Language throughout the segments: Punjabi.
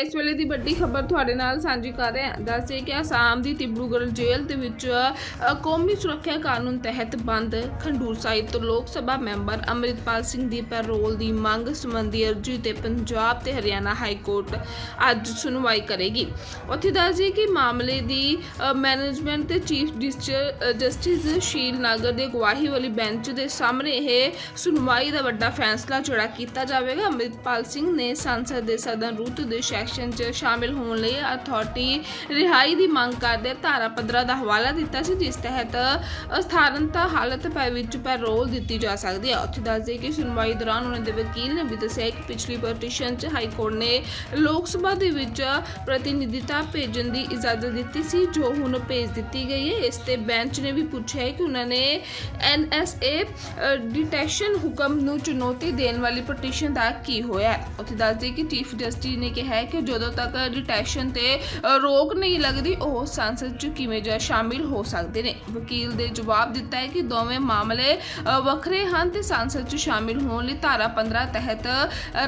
ਇਸ ਵੇਲੇ ਦੀ ਵੱਡੀ ਖਬਰ ਤੁਹਾਡੇ ਨਾਲ ਸਾਂਝੀ ਕਰ ਰਹੇ ਹਾਂ। ਦੱਸੇ ਕਿ ਆਸਾਮ ਦੀ ਤਿਬੜੂਗੜ੍ਹ ਜੇਲ੍ਹ ਦੇ ਵਿੱਚ ਕੌਮੀ ਸੁਰੱਖਿਆ ਕਾਨੂੰਨ ਤਹਿਤ ਬੰਦ ਖੰਡੂਰ ਸਾਹਿਬ ਤੋਂ ਲੋਕ ਸਭਾ ਮੈਂਬਰ ਅੰਮ੍ਰਿਤਪਾਲ ਸਿੰਘ ਦੀ ਪੈਰੋਲ ਦੀ ਮੰਗ ਸੰਬੰਧੀ ਅਰਜ਼ੀ ਤੇ ਪੰਜਾਬ ਤੇ ਹਰਿਆਣਾ ਹਾਈ ਕੋਰਟ ਅੱਜ ਸੁਣਵਾਈ ਕਰੇਗੀ। ਉੱਥੇ ਦੱਸਦੇ ਕਿ ਮਾਮਲੇ ਦੀ ਮੈਨੇਜਮੈਂਟ ਤੇ chief justice- justice Sheel Nagar ਦੇ ਗਵਾਹੀ ਵਾਲੀ ਬੈਂਚ ਦੇ ਸਾਹਮਣੇ ਇਹ ਸੁਣਵਾਈ ਦਾ ਵੱਡਾ ਫੈਸਲਾ ਜਿਹੜਾ ਕੀਤਾ ਜਾਵੇਗਾ। ਅੰਮ੍ਰਿਤਪਾਲ ਸਿੰਘ ਨੇ ਸੰਸਦ ਦੇ ਸਦਨ ਰੂਤ ਦੇ ਸੈਕਸ਼ਨ 'ਚ ਸ਼ਾਮਿਲ ਹੋਣ ਲਈ ਅਥਾਰਟੀ ਰਿਹਾਈ ਦੀ ਮੰਗ ਕਰਦੇ ਧਾਰਾ 15 ਦਾ ਹਵਾਲਾ ਦਿੱਤਾ ਸੀ, ਜਿਸ ਤਹਿਤ ਅਸਥਾਰਨਤਾ ਹਾਲਤ ਪੈ ਵਿੱਚ ਪੈਰੋਲ ਦਿੱਤੀ ਜਾ ਸਕਦੀ ਹੈ। ਉੱਥੇ ਦੱਸਦੇ ਕਿ ਸੁਣਵਾਈ ਦੌਰਾਨ ਉਹਨਾਂ ਦੇ ਵਕੀਲ ਨੇ ਵੀ ਦੱਸਿਆ ਕਿ ਪਿਛਲੀ ਪਟੀਸ਼ਨ 'ਚ ਹਾਈ ਕੋਰਟ ਨੇ ਲੋਕ ਸਭਾ ਦੇ ਵਿੱਚ ਪ੍ਰਤੀਨਿਧਤਾ ਭੇਜਣ ਦੀ ਇਜਾਜ਼ਤ ਦਿੱਤੀ ਸੀ, ਜੋ ਹੁਣ ਭੇਜ ਦਿੱਤੀ ਗਈ ਹੈ। ਇਸ ਤੇ ਬੈਂਚ ਨੇ ਵੀ ਪੁੱਛਿਆ ਕਿ ਉਹਨਾਂ ਨੇ ਐਨਐਸਏ ਡਿਟੈਕਸ਼ਨ ਹੁਕਮ ਨੂੰ ਚੁਣੌਤੀ ਦੇਣ ਵਾਲੀ ਪਟੀਸ਼ਨ ਦਾ ਕੀ ਹੋਇਆ ਹੈ। ਉੱਥੇ ਦੱਸਦੇ ਕਿ ਚੀਫ ਜਸਟਿਸ ਨੇ ਕਿਹਾ ਹੈ ਕਿ ਜਦੋਂ ਤੱਕ ਡਿਟੈਸ਼ਨ ਤੇ ਰੋਕ ਨਹੀਂ ਲੱਗਦੀ, ਉਹ ਸੰਸਦ 'ਚ ਕਿਵੇਂ ਜਾ ਸ਼ਾਮਿਲ ਹੋ ਸਕਦੇ ਨੇ? ਵਕੀਲ ਦੇ ਜਵਾਬ ਦਿੱਤਾ ਹੈ ਕਿ ਦੋਵੇਂ ਮਾਮਲੇ ਵੱਖਰੇ ਹਨ ਤੇ ਸੰਸਦ 'ਚ ਸ਼ਾਮਿਲ ਹੋਣ ਲਈ ਧਾਰਾ 15 ਤਹਿਤ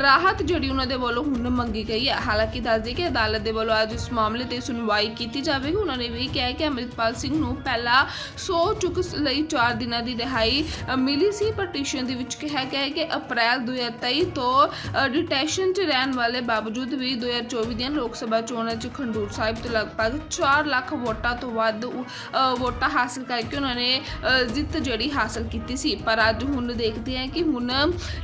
ਰਾਹਤ ਜਿਹੜੀ ਉਹਨਾਂ ਦੇ ਵੱਲੋਂ ਹੁਣ ਮੰਗੀ ਗਈ ਹੈ। ਹਾਲਾਂਕਿ ਦੱਸਦੇ ਕਿ ਅਦਾਲਤ ਦੇ ਵੱਲੋਂ ਅੱਜ ਇਸ ਮਾਮਲੇ ਤੇ ਸੁਣਵਾਈ ਕੀਤੀ ਜਾਵੇਗੀ। ਉਹਨਾਂ ਨੇ ਵੀ ਕਿਹਾ ਕਿ ਅੰਮ੍ਰਿਤਪਾਲ ਸਿੰਘ ਨੂੰ ਪਹਿਲਾਂ ਸੌ ਚੁੱਕ ਲਈ 4 ਦਿਨਾਂ ਦੀ ਰਿਹਾਈ ਮਿਲੀ ਸੀ। ਪਟੀਸ਼ਨ ਦੇ ਵਿੱਚ ਕਿਹਾ ਗਿਆ ਹੈ ਕਿ ਅਪ੍ਰੈਲ 2023 ਤੋਂ ਡਿਟੈਸ਼ਨ 'ਚ ਰਹਿਣ ਵਾਲੇ ਬਾਵਜੂਦ ਵੀ 2024 ਦੀਆਂ ਲੋਕ ਸਭਾ ਚੋਣਾਂ 'ਚ ਖੰਡੂਰ ਸਾਹਿਬ ਤੋਂ ਲਗਭਗ 4 ਲੱਖ ਵੋਟਾਂ ਤੋਂ ਵੱਧ ਵੋਟਾਂ ਹਾਸਲ ਕਰਕੇ ਉਹਨਾਂ ਨੇ ਜਿੱਤ ਜਿਹੜੀ ਹਾਸਲ ਕੀਤੀ ਸੀ। ਪਰ ਅੱਜ ਹੁਣ ਦੇਖਦੇ ਹਾਂ ਕਿ ਹੁਣ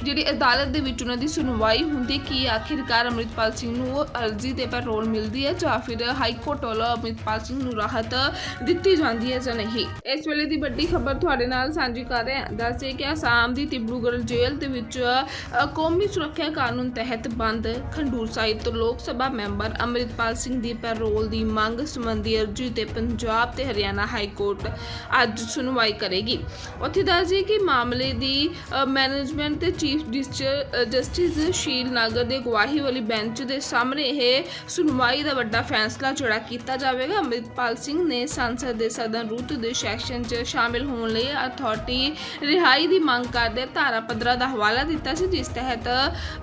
ਜਿਹੜੀ ਅਦਾਲਤ ਦੇ ਵਿੱਚ ਉਹਨਾਂ ਦੀ ਸੁਣਵਾਈ ਹੁੰਦੀ ਕੀ ਆਖਿਰਕਾਰ ਅੰਮ੍ਰਿਤਪਾਲ ਸਿੰਘ ਨੂੰ ਅਰਜ਼ੀ ਤੇ ਪੈਰੋਲ ਮਿਲਦੀ ਹੈ ਜਾਂ ਫਿਰ ਹਾਈ ਕੋਰਟ ਵੱਲੋਂ ਅੰਮ੍ਰਿਤਪਾਲ ਸਿੰਘ ਨੂੰ ਰਾਹਤ ਦਿੱਤੀ ਜਾਂਦੀ ਹੈ ਜਾਂ ਨਹੀਂ? ਇਸ ਵੇਲੇ ਦੀ ਵੱਡੀ ਖਬਰ ਤੁਹਾਡੇ ਨਾਲ ਸਾਂਝੀ ਕਰ ਰਹੇ ਹਾਂ। ਦੱਸੇ ਕਿ ਆਸਾਮ ਦੀ ਤਿਬੜੂਗੜ੍ਹ ਜੇਲ੍ਹ ਦੇ ਵਿੱਚ ਕੌਮੀ ਸੁਰੱਖਿਆ ਕਾਨੂੰਨ ਤਹਿਤ ਬੰਦ ਖੰਡੂਰ ਸਾਹਿਬ ਤੋਂ ਲੋਕ ਲੋਕ ਸਭਾ ਮੈਂਬਰ ਅੰਮ੍ਰਿਤਪਾਲ ਸਿੰਘ ਦੀ ਪੈਰੋਲ ਦੀ ਮੰਗ ਸੰਬੰਧੀ ਅਰਜ਼ੀ ਤੇ ਪੰਜਾਬ ਤੇ ਹਰਿਆਣਾ ਹਾਈ ਕੋਰਟ ਅੱਜ ਸੁਣਵਾਈ ਕਰੇਗੀ। ਉੱਥੇ ਦੱਸਦੇ ਕਿ ਮਾਮਲੇ ਦੀ ਮੈਨੇਜਮੈਂਟ ਤੇ ਚੀਫ ਜਸਟਿਸ- ਅ, ਸ਼ੀਲ ਨਾਗਰ ਦੇ ਗਵਾਹੀ ਵਾਲੀ ਬੈਂਚ ਦੇ ਸਾਹਮਣੇ ਇਹ ਸੁਣਵਾਈ ਦਾ ਵੱਡਾ ਫੈਸਲਾ ਜਿਹੜਾ ਕੀਤਾ ਜਾਵੇਗਾ। ਅੰਮ੍ਰਿਤਪਾਲ ਸਿੰਘ ਨੇ ਸੰਸਦ ਦੇ ਸਦਨ ਰੁੱਤ ਦੇ ਸੈਕਸ਼ਨ 'ਚ ਸ਼ਾਮਿਲ ਹੋਣ ਲਈ ਅਥਾਰਟੀ ਰਿਹਾਈ ਦੀ ਮੰਗ ਕਰਦੇ ਧਾਰਾ 15 ਦਾ ਹਵਾਲਾ ਦਿੱਤਾ ਸੀ ਜਿਸ ਤਹਿਤ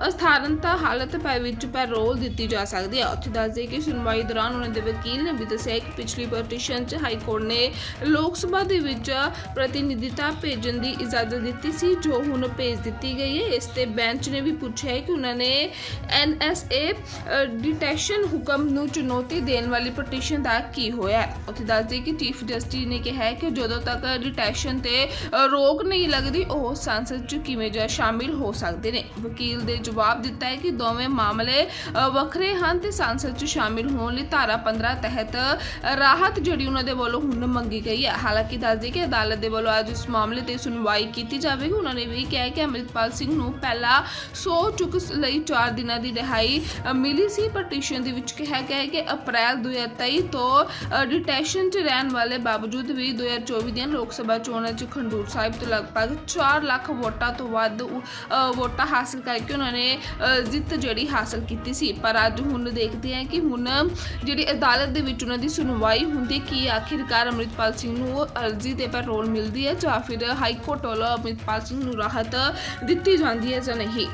ਅਸਥਾਰਨਤਾ ਹਾਲਤ ਪੈ ਵਿੱਚ ਪੈਰੋਲ ਦਿੱਤੀ ਜਾ ਸਕਦੀ ਹੈ। ਉੱਥੇ ਦੱਸਦੇ ਕਿ ਸੁਣਵਾਈ ਦੌਰਾਨ ਉਹਨਾਂ ਦੇ ਵਕੀਲ ਨੇ ਵੀ ਦੱਸਿਆ ਕਿ ਪਿਛਲੀ ਪਟੀਸ਼ਨ 'ਚ ਹਾਈ ਕੋਰਟ ਨੇ ਲੋਕ ਸਭਾ ਦੇ ਵਿੱਚ ਪ੍ਰਤੀਨਿਧਤਾ ਭੇਜਣ ਦੀ ਇਜਾਜ਼ਤ ਦਿੱਤੀ ਸੀ, ਜੋ ਹੁਣ ਭੇਜ ਦਿੱਤੀ ਗਈ ਹੈ। ਇਸ ਤੇ ਬੈਂਚ ਨੇ ਵੀ ਪੁੱਛਿਆ ਹੈ ਕਿ ਉਹਨਾਂ ਨੇ ਐਨਐਸਏ ਡਿਟੈਸ਼ਨ ਹੁਕਮ ਨੂੰ ਚੁਣੌਤੀ ਦੇਣ ਵਾਲੀ ਪਟੀਸ਼ਨ ਦਾ ਕੀ ਹੋਇਆ ਉੱਥੇ ਦੱਸਦੇ ਕਿ ਚੀਫ ਜਸਟਿਸ ਨੇ ਕਿਹਾ ਹੈ ਕਿ ਜਦੋਂ ਤੱਕ ਡਿਟੈਕਸ਼ਨ ਤੇ ਰੋਕ ਨਹੀਂ ਲੱਗਦੀ, ਉਹ ਸੰਸਦ 'ਚ ਕਿਵੇਂ ਜਾ ਸ਼ਾਮਿਲ ਹੋ ਸਕਦੇ ਨੇ? ਵਕੀਲ ਦੇ ਜਵਾਬ ਦਿੱਤਾ ਹੈ ਕਿ ਦੋਵੇਂ ਮਾਮਲੇ ਵੱਖਰੇ ਹਨ ਤੇ ਸੰਸਦ 'ਚ ਸ਼ਾਮਿਲ ਹੋਣ ਲਈ ਧਾਰਾ 15 ਤਹਿਤ ਰਾਹਤ ਜਿਹੜੀ ਉਹਨਾਂ ਦੇ ਵੱਲੋਂ ਹੁਣ ਮੰਗੀ ਗਈ ਹੈ। ਹਾਲਾਂਕਿ ਦੱਸਦੇ ਕਿ ਅਦਾਲਤ ਦੇ ਵੱਲੋਂ ਅੱਜ ਇਸ ਮਾਮਲੇ ਤੇ ਸੁਣਵਾਈ ਕੀਤੀ ਜਾਵੇਗੀ। ਉਹਨਾਂ ਨੇ ਵੀ ਕਿਹਾ ਕਿ ਅੰਮ੍ਰਿਤਪਾਲ ਸਿੰਘ ਨੂੰ ਪਹਿਲਾਂ 100 ਚੁੱਕ ਲਈ 4 ਦਿਨਾਂ ਦੀ ਰਿਹਾਈ ਮਿਲੀ ਸੀ। ਪਟੀਸ਼ਨ ਦੇ ਵਿੱਚ ਕਿਹਾ ਗਿਆ ਹੈ ਕਿ ਅਪ੍ਰੈਲ 2023 ਤੋਂ ਡਿਟੈਸ਼ਨ 'ਚ ਰਹਿਣ ਵਾਲੇ ਬਾਵਜੂਦ ਵੀ 2024 ਦੀਆਂ ਲੋਕ ਸਭਾ ਚੋਣਾਂ 'ਚ ਖੰਡੂਰ ਸਾਹਿਬ ਤੋਂ ਲਗਭਗ 4 ਲੱਖ ਵੋਟਾਂ ਤੋਂ ਵੱਧ ਵੋਟਾਂ ਹਾਸਲ ਕਰਕੇ ਉਹਨਾਂ ਨੇ ਜਿੱਤ ਜਿਹੜੀ ਹਾਸਲ ਕੀਤੀ ਸੀ। ਪਰ ਅੱਜ ਹੁਣ ਦੇਖਦੇ ਹਾਂ ਕਿ ਹੁਣ ਜਿਹੜੀ ਅਦਾਲਤ ਦੇ ਵਿੱਚ ਉਹਨਾਂ ਦੀ ਸੁਣਵਾਈ ਹੁੰਦੀ ਕੀ ਆਖਿਰਕਾਰ ਅੰਮ੍ਰਿਤਪਾਲ ਸਿੰਘ ਨੂੰ ਅਰਜ਼ੀ ਤੇ ਪੈਰੋਲ ਮਿਲਦੀ ਹੈ ਜਾਂ ਫਿਰ ਹਾਈ ਕੋਰਟ ਵੱਲੋਂ ਅੰਮ੍ਰਿਤਪਾਲ ਸਿੰਘ ਨੂੰ ਰਾਹਤ ਦਿੱਤੀ ਜਾਂਦੀ ਹੈ ਜਾਂ ਨਹੀਂ?